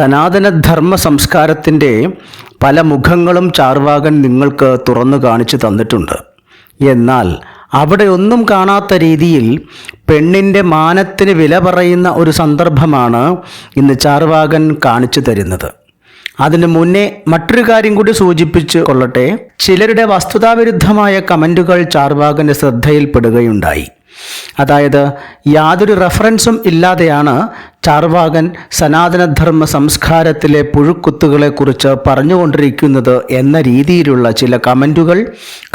സനാതനധർമ്മ സംസ്കാരത്തിന്റെ പല മുഖങ്ങളും ചാർവാകൻ നിങ്ങൾക്ക് തുറന്നു കാണിച്ചു തന്നിട്ടുണ്ട്. എന്നാൽ അവിടെ ഒന്നും കാണാത്ത രീതിയിൽ പെണ്ണിന്റെ മാനത്തിന് വില പറയുന്ന ഒരു സന്ദർഭമാണ് ഇന്ന് ചാർവാകൻ കാണിച്ചു തരുന്നത്. അതിനു മുന്നേ മറ്റൊരു കാര്യം കൂടി സൂചിപ്പിച്ച് കൊള്ളട്ടെ. ചിലരുടെ വസ്തുതാവിരുദ്ധമായ കമന്റുകൾ ചാർവാകന്റെ ശ്രദ്ധയിൽപ്പെടുകയുണ്ടായി. അതായത് യാതൊരു റെഫറൻസും ഇല്ലാതെയാണ് ചാർവാകൻ സനാതനധർമ്മ സംസ്കാരത്തിലെ പുഴുക്കുത്തുകളെക്കുറിച്ച് പറഞ്ഞുകൊണ്ടിരിക്കുന്നത് എന്ന രീതിയിലുള്ള ചില കമന്റുകൾ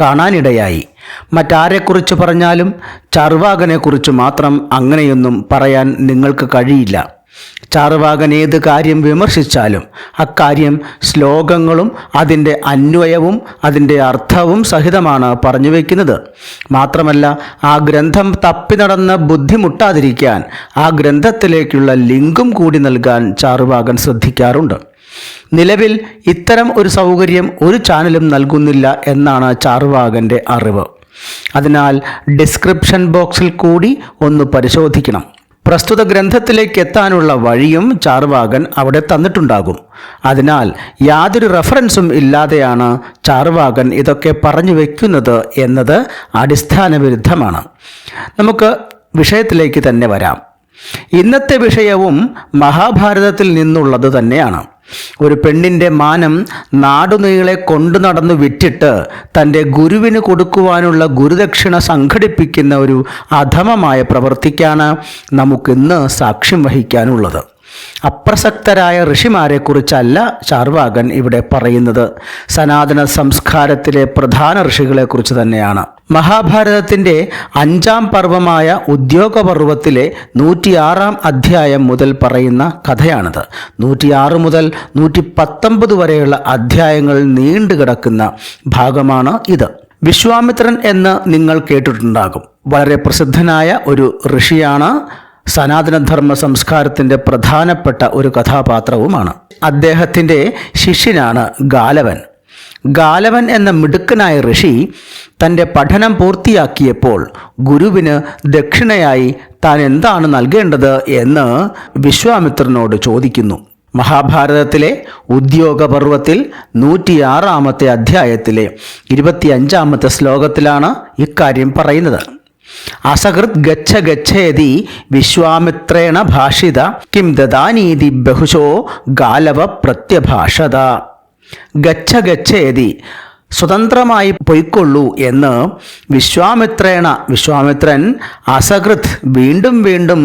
കാണാനിടയായി. മറ്റാരെക്കുറിച്ച് പറഞ്ഞാലും ചാർവാകനെക്കുറിച്ച് മാത്രം അങ്ങനെയൊന്നും പറയാൻ നിങ്ങൾക്ക് കഴിയില്ല. ചാർവാകൻ ഏത് കാര്യം വിമർശിച്ചാലും അക്കാര്യം ശ്ലോകങ്ങളും അതിന്റെ അന്വയവും അതിന്റെ അർത്ഥവും സഹിതമാണ് പറഞ്ഞു വയ്ക്കുന്നത് മാത്രമല്ല ആ ഗ്രന്ഥം തപ്പി നടന്ന് ബുദ്ധിമുട്ടാതിരിക്കാൻ ആ ഗ്രന്ഥത്തിലേക്കുള്ള ലിങ്കും കൂടി നൽകാൻ ചാറുവാകൻ ശ്രദ്ധിക്കാറുണ്ട്. നിലവിൽ ഇത്തരം ഒരു സൗകര്യം ഒരു ചാനലും നൽകുന്നില്ല എന്നാണ് ചാറുവാകന്റെ അറിവ്. അതിനാൽ ഡിസ്ക്രിപ്ഷൻ ബോക്സിൽ കൂടി ഒന്ന് പരിശോധിക്കണം. പ്രസ്തുത ഗ്രന്ഥത്തിലേക്ക് എത്താനുള്ള വഴിയും ചാർവാകൻ അവിടെ തന്നിട്ടുണ്ടാകും. അതിനാൽ യാതൊരു റഫറൻസും ഇല്ലാതെയാണ് ചാർവാകൻ ഇതൊക്കെ പറഞ്ഞു വയ്ക്കുന്നത് എന്നത് അടിസ്ഥാന വിരുദ്ധമാണ് നമുക്ക് വിഷയത്തിലേക്ക് തന്നെ വരാം. ഇന്നത്തെ വിഷയവും മഹാഭാരതത്തിൽ നിന്നുള്ളത് തന്നെയാണ്. ഒരു പെണ്ണിന്റെ മാനം നാടുനീളെ കൊണ്ടു നടന്നു വിറ്റിട്ട് തന്റെ ഗുരുവിന് കൊടുക്കുവാനുള്ള ഗുരുദക്ഷിണ സംഘടിപ്പിക്കുന്ന ഒരു അധമമായ പ്രവൃത്തിക്കാണ് നമുക്കിന്ന് സാക്ഷ്യം വഹിക്കാനുള്ളത്. അപ്രസക്തരായ ഋഷിമാരെക്കുറിച്ചല്ല ചാർവാകൻ ഇവിടെ പറയുന്നത്. സനാതന സംസ്കാരത്തിലെ പ്രധാന ഋഷികളെക്കുറിച്ച് തന്നെയാണ്. മഹാഭാരതത്തിന്റെ അഞ്ചാം പർവമായ ഉദ്യോഗപർവത്തിലെ നൂറ്റിയാറാം അധ്യായം മുതൽ പറയുന്ന കഥയാണിത്. നൂറ്റിയാറ് മുതൽ നൂറ്റി പത്തൊമ്പത് വരെയുള്ള അധ്യായങ്ങൾ നീണ്ടുകിടക്കുന്ന ഭാഗമാണ് ഇത്. വിശ്വാമിത്രൻ എന്ന് നിങ്ങൾ കേട്ടിട്ടുണ്ടാകും. വളരെ പ്രസിദ്ധനായ ഒരു ഋഷിയാണ് സനാതനധർമ്മ സംസ്കാരത്തിന്റെ പ്രധാനപ്പെട്ട ഒരു കഥാപാത്രവുമാണ്. അദ്ദേഹത്തിന്റെ ശിഷ്യനാണ് ഗാലവൻ. ഗാലവൻ എന്ന മിടുക്കനായ ഋഷി തന്റെ പഠനം പൂർത്തിയാക്കിയപ്പോൾ ഗുരുവിന് ദക്ഷിണയായി താൻ എന്താണ് നൽകേണ്ടത് എന്ന് വിശ്വാമിത്രനോട് ചോദിക്കുന്നു. മഹാഭാരതത്തിലെ ഉദ്യോഗപർവത്തിൽ നൂറ്റിയാറാമത്തെ അധ്യായത്തിലെ ഇരുപത്തിയഞ്ചാമത്തെ ശ്ലോകത്തിലാണ് ഇക്കാര്യം പറയുന്നത്. അസകൃത് ഗച്ഛ ഗച്ഛേതി വിശ്വാമിത്രേണ ഭാഷിത കിം ദദാനീതി ബഹുശോ ഗാലവ പ്രത്യഭാഷത. ഗച്ഛ ഗച്ഛേതി സ്വതന്ത്രമായി പൊയ്ക്കൊള്ളൂ എന്ന് വിശ്വാമിത്രേണ വിശ്വാമിത്രൻ അസഹൃത് വീണ്ടും വീണ്ടും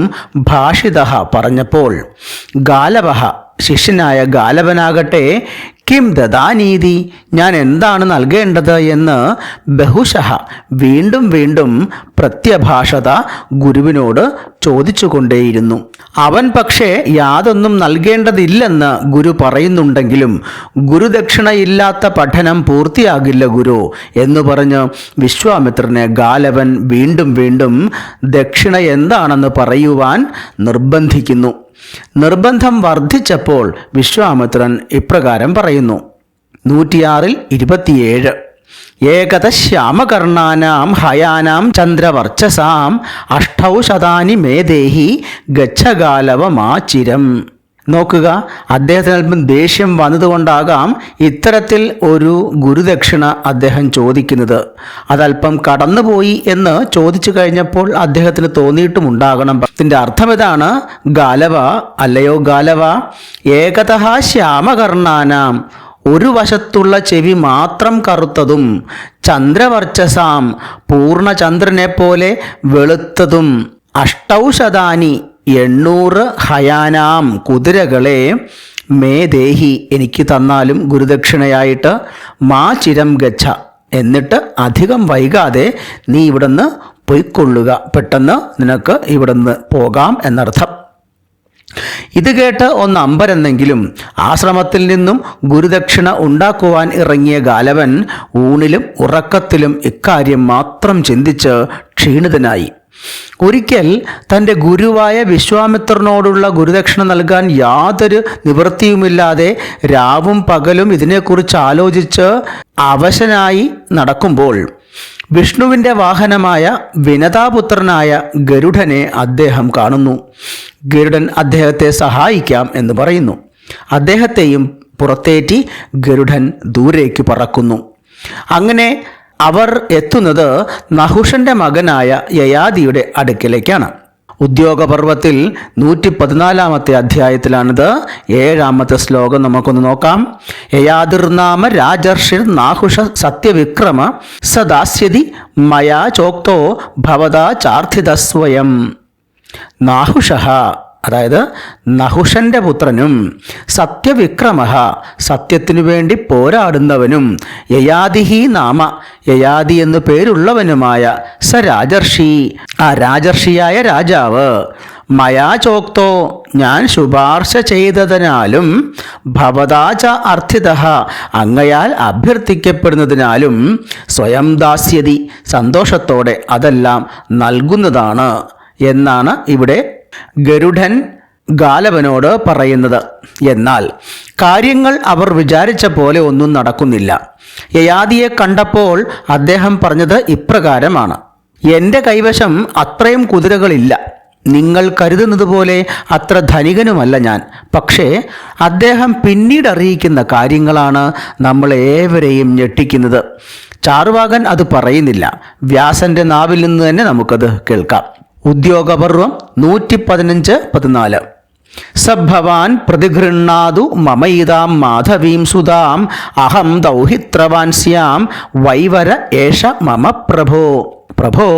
ഭാഷിത പറഞ്ഞപ്പോൾ ഗാലവ ശിഷ്യനായ ഗാലവനാകട്ടെ കിം ദദാനീതി ഞാൻ എന്താണ് നൽകേണ്ടത് എന്ന് ബഹുശഃ വീണ്ടും വീണ്ടും പ്രത്യഭാഷത ഗുരുവിനോട് ചോദിച്ചുകൊണ്ടേയിരുന്നു. അവൻ പക്ഷേ യാതൊന്നും നൽകേണ്ടതില്ലെന്ന് ഗുരു പറയുന്നുണ്ടെങ്കിലും ഗുരുദക്ഷിണയില്ലാത്ത പഠനം പൂർത്തിയാകില്ല ഗുരു എന്ന് പറഞ്ഞ് വിശ്വാമിത്രനെ ഗാലവൻ വീണ്ടും വീണ്ടും ദക്ഷിണ എന്താണെന്ന് പറയുവാൻ നിർബന്ധിക്കുന്നു. നിർബന്ധം വർദ്ധിച്ചപ്പോൾ വിശ്വാമിത്രൻ ഇപ്രകാരം പറയുന്നു. നൂറ്റിയാറിൽ ഇരുപത്തിയേഴ്. ഏകത ശ്യാമകർണാനാം ഹയാനാം ചന്ദ്രവർച്ചസാം അഷ്ടൗ ശതാനി മേദേഹി ഗച്ഛകാലവമാചിരം. നോക്കുക. അദ്ദേഹത്തിന് അല്പം ദേഷ്യം വന്നതുകൊണ്ടാകാം ഇത്തരത്തിൽ ഒരു ഗുരുദക്ഷിണ അദ്ദേഹം ചോദിക്കുന്നത്. അതല്പം കടന്നുപോയി എന്ന് ചോദിച്ചു കഴിഞ്ഞപ്പോൾ അദ്ദേഹത്തിന് തോന്നിയിട്ടുമുണ്ടാകണം. ഇതിന്റെ അർത്ഥം ഇതാണ് ഗാലവ അല്ലയോ ഗാലവ? ഏകത ശ്യാമകർണാനാം. ഒരു വശത്തുള്ള ചെവി മാത്രം കറുത്തതും ചന്ദ്രവർച്ചസാം. പൂർണചന്ദ്രനെ പോലെ വെളുത്തതും. അഷ്ടൗഷധാനി എണ്ണൂറ് ഹയാനാം കുതിരകളെ മേ ദേഹി എനിക്ക് തന്നാലും ഗുരുദക്ഷിണയായിട്ട് മാ ചിരം ഗച്ഛ. എന്നിട്ട് അധികം വൈകാതെ നീ ഇവിടുന്ന് പൊയ്ക്കൊള്ളുക. പെട്ടെന്ന് നിനക്ക് ഇവിടുന്ന് പോകാം എന്നർത്ഥം. ഇത് കേട്ട് ഒന്ന് അമ്പരെന്നെങ്കിലും ആശ്രമത്തിൽ നിന്നും ഗുരുദക്ഷിണ ഉണ്ടാക്കുവാൻ ഇറങ്ങിയ ഗാലവൻ ഊണിലും ഉറക്കത്തിലും ഇക്കാര്യം മാത്രം ചിന്തിച്ച് ക്ഷീണിതനായി. ഒരിക്കൽ തന്റെ ഗുരുവായ വിശ്വാമിത്രനോടുള്ള ഗുരുദക്ഷിണ നൽകാൻ യാതൊരു നിവൃത്തിയുമില്ലാതെ രാവും പകലും ഇതിനെക്കുറിച്ച് ആലോചിച്ച് അവശനായി നടക്കുമ്പോൾ വിഷ്ണുവിന്റെ വാഹനമായ വിനതാപുത്രനായ ഗരുഡനെ അദ്ദേഹം കാണുന്നു. ഗരുഡൻ അദ്ദേഹത്തെ സഹായിക്കാം എന്ന് പറയുന്നു. അദ്ദേഹത്തെയും പുറത്തേറ്റി ഗരുഡൻ ദൂരേക്ക് പറക്കുന്നു. അങ്ങനെ അവർ എത്തുന്നത് നഹുഷന്റെ മകനായ യയാദിയുടെ അടുക്കിലേക്കാണ്. ഉദ്യോഗപർവത്തിൽ നൂറ്റി പതിനാലാമത്തെ അധ്യായത്തിലാണിത്. ഏഴാമത്തെ ശ്ലോകം നമുക്കൊന്ന് നോക്കാം. യയാതിർനാമ രാജർഷിർ നാഹുഷ സത്യവിക്രമ സദാസ്യതി മയാ ചോക്തോ ഭവതാ ചാർത്ഥിത സ്വയം നാഹുഷ അതായത് നഹുഷന്റെ പുത്രനും സത്യവിക്രമ സത്യത്തിനു വേണ്ടി പോരാടുന്നവനും യയാദിഹി നാമ യയാദി എന്നു പേരുള്ളവനുമായ സ രാജർഷി ആ രാജർഷിയായ രാജാവ് മയാ ചോക്തോ ഞാൻ ശുപാർശ ചെയ്തതിനാലും ഭവതാച അർത്ഥിത അങ്ങയാൽ അഭ്യർത്ഥിക്കപ്പെടുന്നതിനാലും സ്വയം ദാസ്യതി സന്തോഷത്തോടെ അതെല്ലാം നൽകുന്നതാണ് എന്നാണ് ഇവിടെ ഗരുഡൻ ഗാലവനോട് പറയുന്നത് എന്നാൽ കാര്യങ്ങൾ അവർ വിചാരിച്ച പോലെ ഒന്നും നടക്കുന്നില്ല. യയാദിയെ കണ്ടപ്പോൾ അദ്ദേഹം പറഞ്ഞത് ഇപ്രകാരമാണ്. എന്റെ കൈവശം അത്രയും കുതിരകളില്ല. നിങ്ങൾ കരുതുന്നത് പോലെ അത്ര ധനികനുമല്ല ഞാൻ. പക്ഷേ അദ്ദേഹം പിന്നീട് അറിയിക്കുന്ന കാര്യങ്ങളാണ് നമ്മൾ നമ്മളേവരെയും ഞെട്ടിക്കുന്നത്. ചാറുവാകൻ അത് പറയുന്നില്ല. വ്യാസന്റെ നാവിൽ നിന്ന് തന്നെ നമുക്കത് കേൾക്കാം. ഉദ്യോഗപർവം നൂറ്റി പതിനഞ്ച് പതിനാല്. സഭവാൻ പ്രതിഗൃണ്ണാതു മമയിതാം മാധവീം സുതാം അഹം ദൗഹിത്രവാൻ സ്യാം വൈവര ഏഷ മമ പ്രഭോ. പ്രഭോ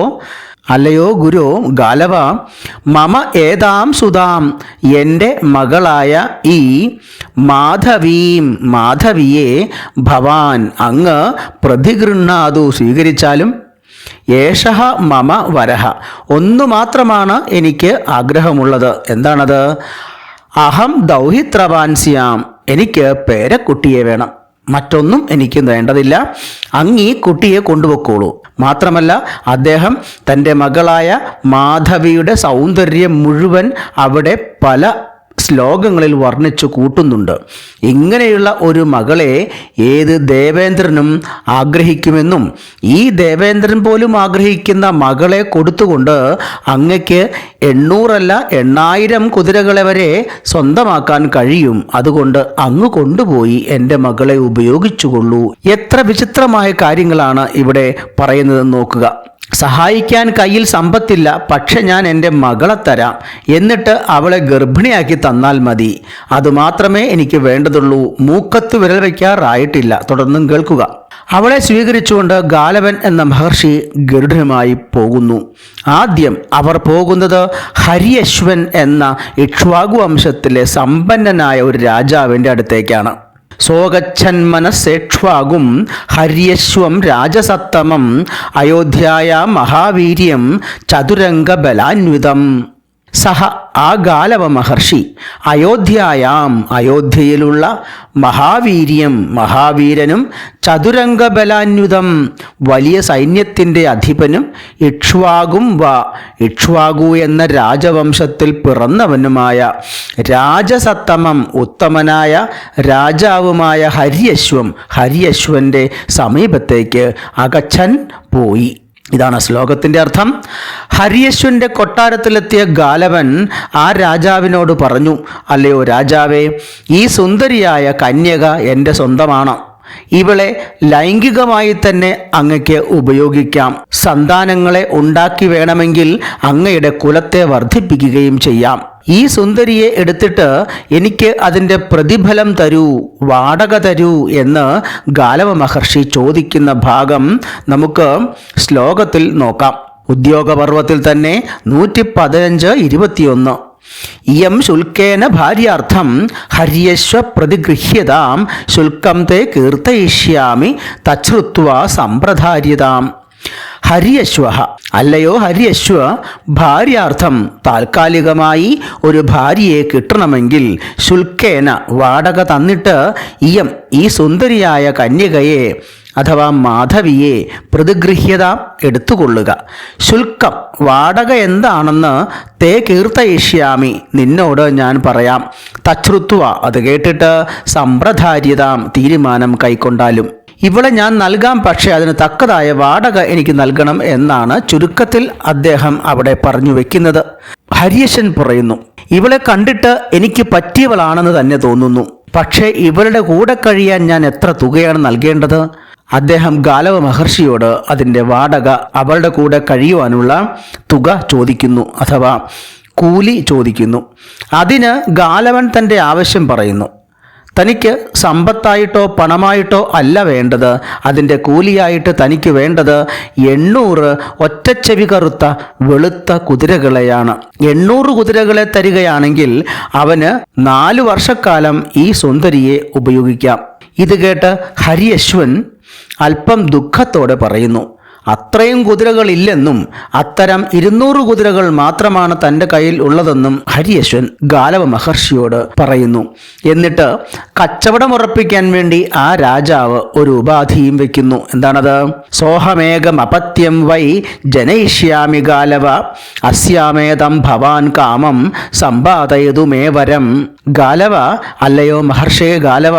അല്ലയോ ഗുരു ഗാലവ മമ ഏതാം സുതാം എന്റെ മകളായ ഈ മാധവീം മാധവിയെ ഭവാൻ അങ്ങ് പ്രതിഗൃണ്ണാതു സ്വീകരിച്ചാലും ഏഷഹ മമ വരഹ. ഒന്നു മാത്രമാണ് എനിക്ക് ആഗ്രഹമുള്ളത്. എന്താണത്? അഹം ദൗഹിത്രവാൻസ്യാം. എനിക്ക് പേരക്കുട്ടിയെ വേണം. മറ്റൊന്നും എനിക്ക് വേണ്ടതില്ല. അങ്ങീ കുട്ടിയെ കൊണ്ടുപോക്കോളൂ മാത്രമല്ല അദ്ദേഹം തന്റെ മകളായ മാധവിയുടെ സൗന്ദര്യം മുഴുവൻ അവിടെ പല ശ്ലോകങ്ങളിൽ വർണിച്ചു കൂട്ടുന്നുണ്ട്. ഇങ്ങനെയുള്ള ഒരു മകളെ ഏത് ദേവേന്ദ്രനും ആഗ്രഹിക്കുമെന്നും ഈ ദേവേന്ദ്രൻ പോലും ആഗ്രഹിക്കുന്ന മകളെ കൊടുത്തുകൊണ്ട് അങ്ങയ്ക്ക് എണ്ണൂറല്ല എണ്ണായിരം കുതിരകളെ വരെ സ്വന്തമാക്കാൻ കഴിയും. അതുകൊണ്ട് അങ്ങ് കൊണ്ടുപോയി എന്റെ മകളെ ഉപയോഗിച്ചുകൊള്ളൂ. എത്ര വിചിത്രമായ കാര്യങ്ങളാണ് ഇവിടെ പറയുന്നത് നോക്കുക. സഹായിക്കാൻ കയ്യിൽ സമ്പത്തില്ല പക്ഷെ ഞാൻ എന്റെ മകളെ തരാം എന്നിട്ട് അവളെ ഗർഭിണിയാക്കി തന്നാൽ മതി. അതുമാത്രമേ എനിക്ക് വേണ്ടതുള്ളൂ. മൂക്കത്ത് വിരൽ വയ്ക്കാറായിട്ടില്ല. തുടർന്നും കേൾക്കുക. അവളെ സ്വീകരിച്ചുകൊണ്ട് ഗാലവൻ എന്ന മഹർഷി ഗരുഡനുമായി പോകുന്നു. ആദ്യം അവർ പോകുന്നത് ഹരിയശ്വൻ എന്ന ഇക്ഷ്വാകു വംശത്തിലെ സമ്പന്നനായ ഒരു രാജാവിന്റെ അടുത്തേക്കാണ്. സോഗച്ഛന്മനസേക്ഷ്വാകും ഹര്യശ്വം രാജസത്തമം അയോധ്യായ മഹാവീര്യം ചതുരംഗബലാന്വിതം. സഹ ആഗാലവ ഗാലവ മഹർഷി അയോധ്യയാം. അയോധ്യയിലുള്ള മഹാവീര്യം മഹാവീരനും ചതുരംഗബലാന്യുതം വലിയ സൈന്യത്തിന്റെ അധിപനും ഇക്ഷ്വാകും വ. ഇക്ഷ്വാകു എന്ന രാജവംശത്തിൽ പിറന്നവനുമായ രാജസത്തമം ഉത്തമനായ രാജാവുമായ ഹര്യശ്വം ഹര്യശ്വന്റെ സമീപത്തേക്ക് അകച്ഛൻ പോയി. ഇതാണ് ശ്ലോകത്തിന്റെ അർത്ഥം. ഹരിയശ്വന്റെ കൊട്ടാരത്തിലെത്തിയ ഗാലവൻ ആ രാജാവിനോട് പറഞ്ഞു അല്ലയോ രാജാവേ ഈ സുന്ദരിയായ കന്യക എന്റെ സ്വന്തമാണ്. ഇവളെ ലൈംഗികമായി തന്നെ അങ്ങയ്ക്ക് ഉപയോഗിക്കാം. സന്താനങ്ങളെ ഉണ്ടാക്കി വേണമെങ്കിൽ അങ്ങയുടെ കുലത്തെ വർദ്ധിപ്പിക്കുകയും ചെയ്യാം. ഈ സുന്ദരിയെ എടുത്തിട്ട് എനിക്ക് അതിന്റെ പ്രതിഫലം തരൂ വാടക തരൂ എന്ന് ഗാലവ മഹർഷി ചോദിക്കുന്ന ഭാഗം നമുക്ക് ശ്ലോകത്തിൽ നോക്കാം. ഉദ്യോഗപർവത്തിൽ തന്നെ നൂറ്റി പതിനഞ്ച് ഇരുപത്തിയൊന്ന്. ഇയം ശുൽക്കേന ഭാര്യാർത്ഥം ഹര്യശ്വ പ്രതിഗൃഹ്യതാം ശുൽക്കം തേ കീർത്തയിഷ്യാമി തച്ഛ്രുത്വ സമ്പ്രധാര്യതാം. ഹര്യശ്വ അല്ലയോ ഹരിയശ്വ ഭാര്യാർത്ഥം. താൽക്കാലികമായി ഒരു ഭാര്യയെ കിട്ടണമെങ്കിൽ ശുൽക്കേന വാടക തന്നിട്ട് ഇയം ഈ സുന്ദരിയായ കന്യകയെ അഥവാ മാധവിയെ പ്രതിഗൃഹ്യത എടുത്തുകൊള്ളുക. ശുൽക്കം വാടക എന്താണെന്ന് തേ കീർത്തയിഷ്യാമി നിന്നോട് ഞാൻ പറയാം. തച്ഛ്രുത്വ അത് കേട്ടിട്ട് സമ്പ്രധാര്യതാം തീരുമാനം കൈക്കൊണ്ടാലും. ഇവളെ ഞാൻ നൽകാം പക്ഷേ അതിന് തക്കതായ വാടക എനിക്ക് നൽകണം എന്നാണ് ചുരുക്കത്തിൽ അദ്ദേഹം അവിടെ പറഞ്ഞു വെക്കുന്നത്. ഹരിയശൻ പറയുന്നു ഇവളെ കണ്ടിട്ട് എനിക്ക് പറ്റിയവളാണെന്ന് തന്നെ തോന്നുന്നു. പക്ഷേ ഇവളുടെ കൂടെ കഴിയാൻ ഞാൻ എത്ര തുകയാണ് നൽകേണ്ടത്? അദ്ദേഹം ഗാലവ മഹർഷിയോട് അതിന്റെ വാടക അവളുടെ കൂടെ കഴിയുവാനുള്ള തുക ചോദിക്കുന്നു അഥവാ കൂലി ചോദിക്കുന്നു. അതിന് ഗാലവൻ തന്റെ ആവശ്യം പറയുന്നു തനിക്ക് സമ്പത്തായിട്ടോ പണമായിട്ടോ അല്ല വേണ്ടത്. അതിന്റെ കൂലിയായിട്ട് തനിക്ക് വേണ്ടത് എണ്ണൂറ് ഒറ്റച്ചെവി കറുത്ത വെളുത്ത കുതിരകളെയാണ്. എണ്ണൂറ് കുതിരകളെ തരികയാണെങ്കിൽ അവന് നാല് വർഷക്കാലം ഈ സുന്ദരിയെ ഉപയോഗിക്കാം. ഇത് കേട്ട് ഹരിയശ്വൻ അല്പം ദുഃഖത്തോടെ പറയുന്നു. അത്രയും കുതിരകളില്ലെന്നും അത്തരം ഇരുന്നൂറ് കുതിരകൾ മാത്രമാണ് തന്റെ കയ്യിൽ ഉള്ളതെന്നും ഹരിയശ്വൻ ഗാലവ മഹർഷിയോട് പറയുന്നു. എന്നിട്ട് കച്ചവടമുറപ്പിക്കാൻ വേണ്ടി ആ രാജാവ് ഒരു ഉപാധിയും വെക്കുന്നു. എന്താണത്? സോഹമേകം അപത്യം വൈ ജനയിഷ്യാമി ഗാലവ. അസ്യാമേതം ഭവാൻ കാമം സമ്പാദയതുമേവരം ഗാലവ അല്ലയോ മഹർഷേ ഗാലവ?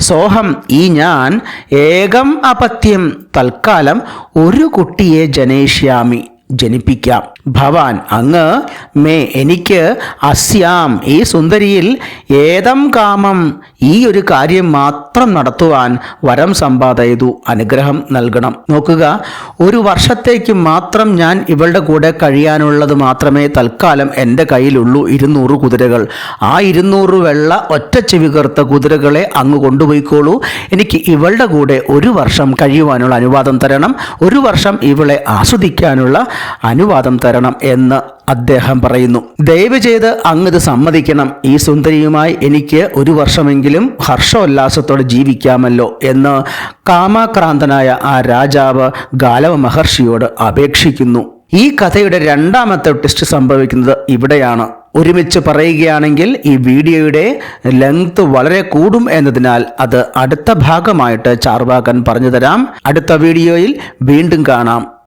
സോഹം ഈ ഞാൻ ഏകം അപത്യം. തൽക്കാലം ഒരു കുട്ടിയെ ജനേഷ്യാമി ജനിപ്പിക്കാം. ഭവാൻ അങ്ങ് മേ എനിക്ക് അസ്യാം ഈ സുന്ദരിയിൽ ഏതം കാമം ഈ ഒരു കാര്യം മാത്രം നടത്തുവാൻ വരം സമ്പാദയതു അനുഗ്രഹം നൽകണം. നോക്കുക ഒരു വർഷത്തേക്ക് മാത്രം ഞാൻ ഇവളുടെ കൂടെ കഴിയാനുള്ളത് മാത്രമേ തൽക്കാലം എന്റെ കയ്യിലുള്ളൂ ഇരുന്നൂറ് കുതിരകൾ. ആ ഇരുന്നൂറ് വെള്ള ഒറ്റ ചെവികർത്ത കുതിരകളെ അങ്ങ് കൊണ്ടുപോയിക്കോളൂ. എനിക്ക് ഇവളുടെ കൂടെ ഒരു വർഷം കഴിയുവാനുള്ള അനുവാദം തരണം ഒരു വർഷം ഇവളെ ആസ്വദിക്കാനുള്ള അനുവാദം തരണം എന്ന് അദ്ദേഹം പറയുന്നു. ദയവ് ചെയ്ത് അങ്ങ് ഇത് സമ്മതിക്കണം. ഈ സുന്ദരിയുമായി എനിക്ക് ഒരു വർഷമെങ്കിലും ഹർഷോല്ലാസത്തോടെ ജീവിക്കാമല്ലോ എന്ന് കാമാക്രാന്തനായ ആ രാജാവ് ഗാലവ മഹർഷിയോട് അപേക്ഷിക്കുന്നു. ഈ കഥയുടെ രണ്ടാമത്തെ ട്വിസ്റ്റ് സംഭവിക്കുന്നത് ഇവിടെയാണ്. ഒരുമിച്ച് പറയുകയാണെങ്കിൽ ഈ വീഡിയോയുടെ ലെങ്ത് വളരെ കൂടും എന്നതിനാൽ അത് അടുത്ത ഭാഗമായിട്ട് ചാർവാകൻ പറഞ്ഞു തരാം. അടുത്ത വീഡിയോയിൽ വീണ്ടും കാണാം.